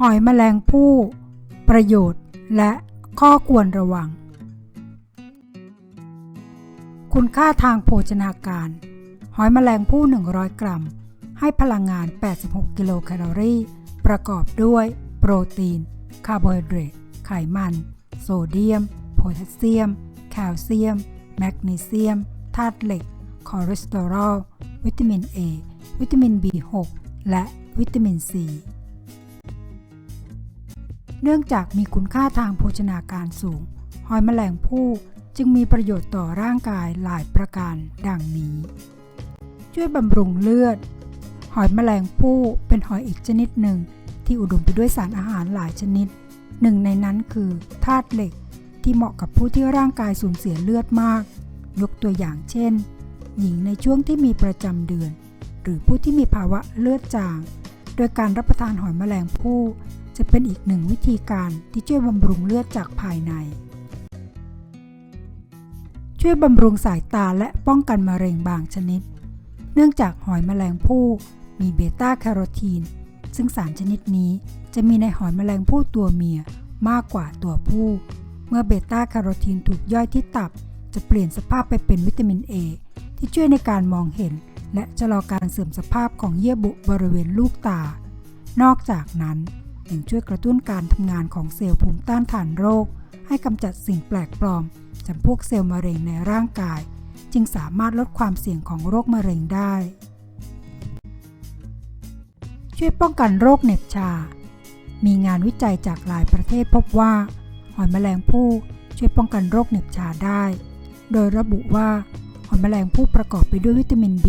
หอยแมลงภู่ประโยชน์และข้อควรระวัง คุณค่าทางโภชนาการ หอยแมลงภู่100 กรัม ให้พลังงาน 86 กิโลแคลอรี่ ประกอบด้วย โปรตีน คาร์โบไฮเดรต ไขมัน โซเดียม โพแทสเซียม แคลเซียม แมกนีเซียม ธาตุเหล็ก คอเลสเตอรอล วิตามิน A วิตามิน B6 และวิตามิน C เนื่องจากมีคุณค่าทางโภชนาการสูง หอยแมลงภู่จึงมีประโยชน์ต่อร่างกายหลายประการดังนี้ ช่วยบำรุงเลือด หอยแมลงภู่เป็นหอยอีกชนิดหนึ่ง ที่อุดมไปด้วยสารอาหารหลายชนิด หนึ่งในนั้นคือธาตุเหล็กที่เหมาะกับผู้ที่ร่างกายสูญเสียเลือดมาก ยกตัวอย่างเช่น หญิงในช่วงที่มีประจำเดือน หรือผู้ที่มีภาวะเลือดจาง โดยการรับประทานหอยแมลงภู่ จะเป็นอีกหนึ่งวิธีการที่ช่วยบำรุงเลือดจากภายใน ช่วยบำรุงสายตาและป้องกันมะเร็งบางชนิด เนื่องจากหอยแมลงภู่มีเบต้าแคโรทีน ซึ่งสารชนิดนี้จะมีในหอยแมลงภู่ตัวเมียมากกว่าตัวผู้ เมื่อเบต้าแคโรทีนถูกย่อยที่ตับ จะเปลี่ยนสภาพไปเป็นวิตามิน A ที่ช่วยในการมองเห็น และชะลอการเสื่อมสภาพของเยื่อบุบริเวณลูกตา นอกจากนั้น ยังช่วยกระตุ้นการทำงานของเซลล์ภูมิต้านทานโรค ให้กำจัดสิ่งแปลกปลอมจำพวกเซลล์มะเร็งในร่างกาย จึงสามารถลดความเสี่ยงของโรคมะเร็งได้ ช่วยป้องกันโรคเหน็บชา มีงานวิจัยจากหลายประเทศพบว่า หอยแมลงภู่ช่วยป้องกันโรคเหน็บชาได้ โดยระบุว่าหอยแมลงภู่ประกอบไปด้วยวิตามิน B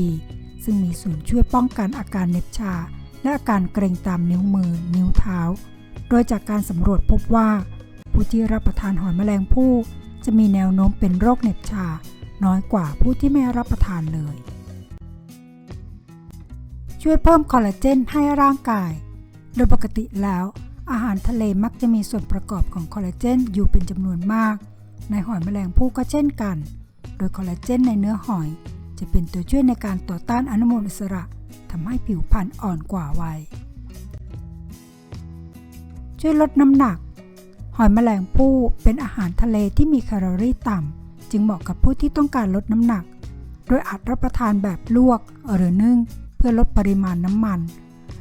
ซึ่งมีส่วนช่วยป้องกันอาการเหน็บชา และอาการเกร็งตามนิ้วมือ นิ้วเท้า โดยจากการสำรวจพบว่า ผู้ที่รับประทานหอยแมลงภู่จะมีแนวโน้มเป็นโรคเหน็บชา น้อยกว่าผู้ที่ไม่รับประทานเลย ช่วยเพิ่มคอลลาเจนให้ร่างกาย โดยปกติแล้ว อาหารทะเลมักจะมีส่วนประกอบของคอลลาเจนอยู่เป็นจำนวนมาก ในหอยแมลงภู่ก็เช่นกัน โดยคอลลาเจนในเนื้อหอย จะเป็นตัวช่วยในการต่อต้านอนุมูลอิสระทำให้ผิวพรรณอ่อนกว่าวัย ช่วยลดน้ำหนัก หอยแมลงภู่เป็นอาหารทะเลที่มีแคลอรี่ต่ำ จึงเหมาะกับผู้ที่ต้องการลดน้ำหนัก โดยอาจรับประทานแบบลวกหรือนึ่งเพื่อลดปริมาณน้ำมัน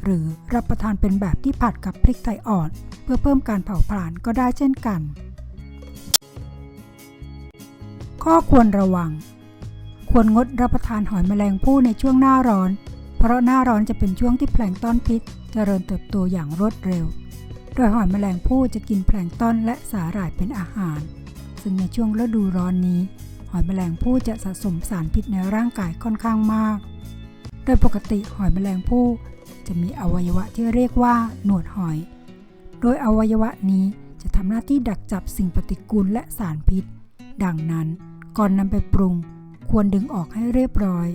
หรือรับประทานเป็นแบบที่ผัดกับพริกไทยอ่อน เพื่อเพิ่มการเผาผลาญก็ได้เช่นกัน ข้อควรระวัง ควรงดรับประทานหอยแมลงภู่ในช่วงหน้าร้อน เพราะหน้าร้อนจะเป็นช่วงที่แพลงต้อนพิษเจริญเติบโตอย่างรวดเร็ว โดยหอยแมลงภู่จะกินแพลงต้อนและสาหร่ายเป็นอาหาร ซึ่งในช่วงฤดูร้อนนี้ หอยแมลงภู่จะสะสมสารพิษในร่างกายค่อนข้างมาก โดยปกติหอยแมลงภู่จะมีอวัยวะที่เรียกว่าหนวดหอย โดยอวัยวะนี้จะทำหน้าที่ดักจับสิ่งปฏิกูลและสารพิษ ดังนั้นก่อนนำไปปรุง ควรดึงออกให้เรียบร้อย